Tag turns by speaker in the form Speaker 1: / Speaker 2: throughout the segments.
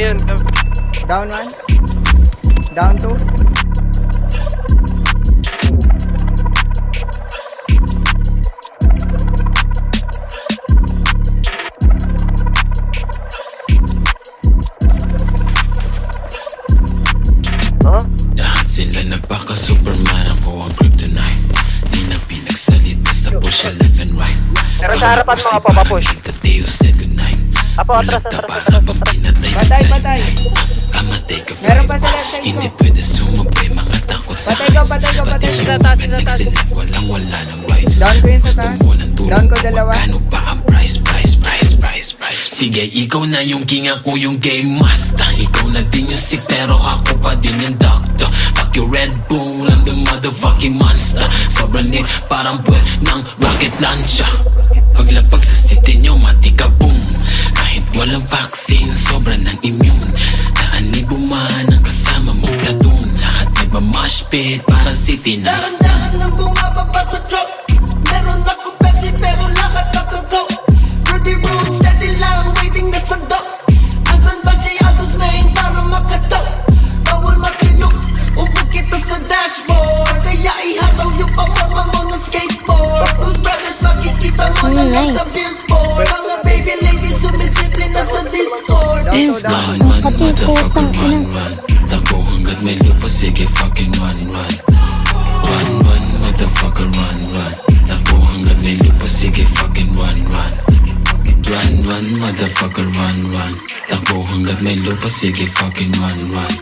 Speaker 1: yun.
Speaker 2: Down one. Down two.
Speaker 1: Huh?
Speaker 3: Lahat sila nagpaka-superman Ako ang kryptonite Di na pinagsalita sa push left and right
Speaker 1: Pero sa harapan mo, Apo, papush.
Speaker 3: Nagtateo said goodnight
Speaker 1: Apo, atras, atras, atras, atras.
Speaker 3: pinatay
Speaker 2: Patay, patay. Meron pa sa left side
Speaker 3: Hindi
Speaker 2: ko.
Speaker 3: pwede sumabay mga takot sa
Speaker 2: Patay ko, patay ko, patay.
Speaker 3: Yung
Speaker 1: taas, sila, taas.
Speaker 3: Walang wala ng rights
Speaker 2: Down ko yun sa taas. Down ko dalawa.
Speaker 3: Magkano ba ang price, price, price, price, price Sige, ikaw na yung king, ako yung game master Ikaw na din yung sick, pero ako pa din yung doctor Fuck your Red Bull, I'm the motherfucking monster Sobrang lit, parang buwan ng rocket launcher Paglapag sa city nyo, mati walang vaccine, sobrang ng immune Naanibo man ang kasama mong platoon Lahat may mamash pit, parang city na.
Speaker 4: Dahan-dahan nang bumababa sa truck. Meron akong Pepsi pero lahat nakagaw Rudy Road, steady lang, waiting na sa dock. Asan ba si Aldos Main para makataw? Bawal matilok, umpog kita sa dashboard. Kaya ihataw yung pamama mo ng skateboard. Those brothers makikita mo na lang sa billboard
Speaker 3: This run, run, motherfucker, run, run Takbo hanggat may lupa, sige fucking run, run Run, run, motherfucker, run, run Takbo hanggat may lupa, sige fucking run, run Run, run, motherfucker, run, run Takbo hanggat may lupa, sige fucking run, run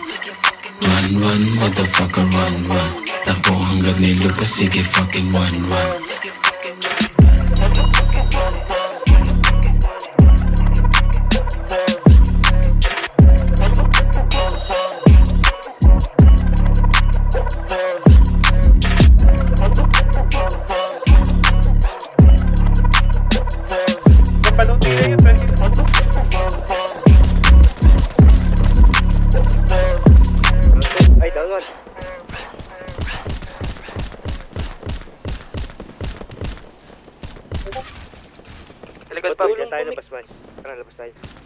Speaker 3: Run, run, motherfucker, run, run Takbo hanggat may lupa, sige fucking run, run
Speaker 1: One. Sa likod pa, dyan tayo labas man. Tara, labas tayo.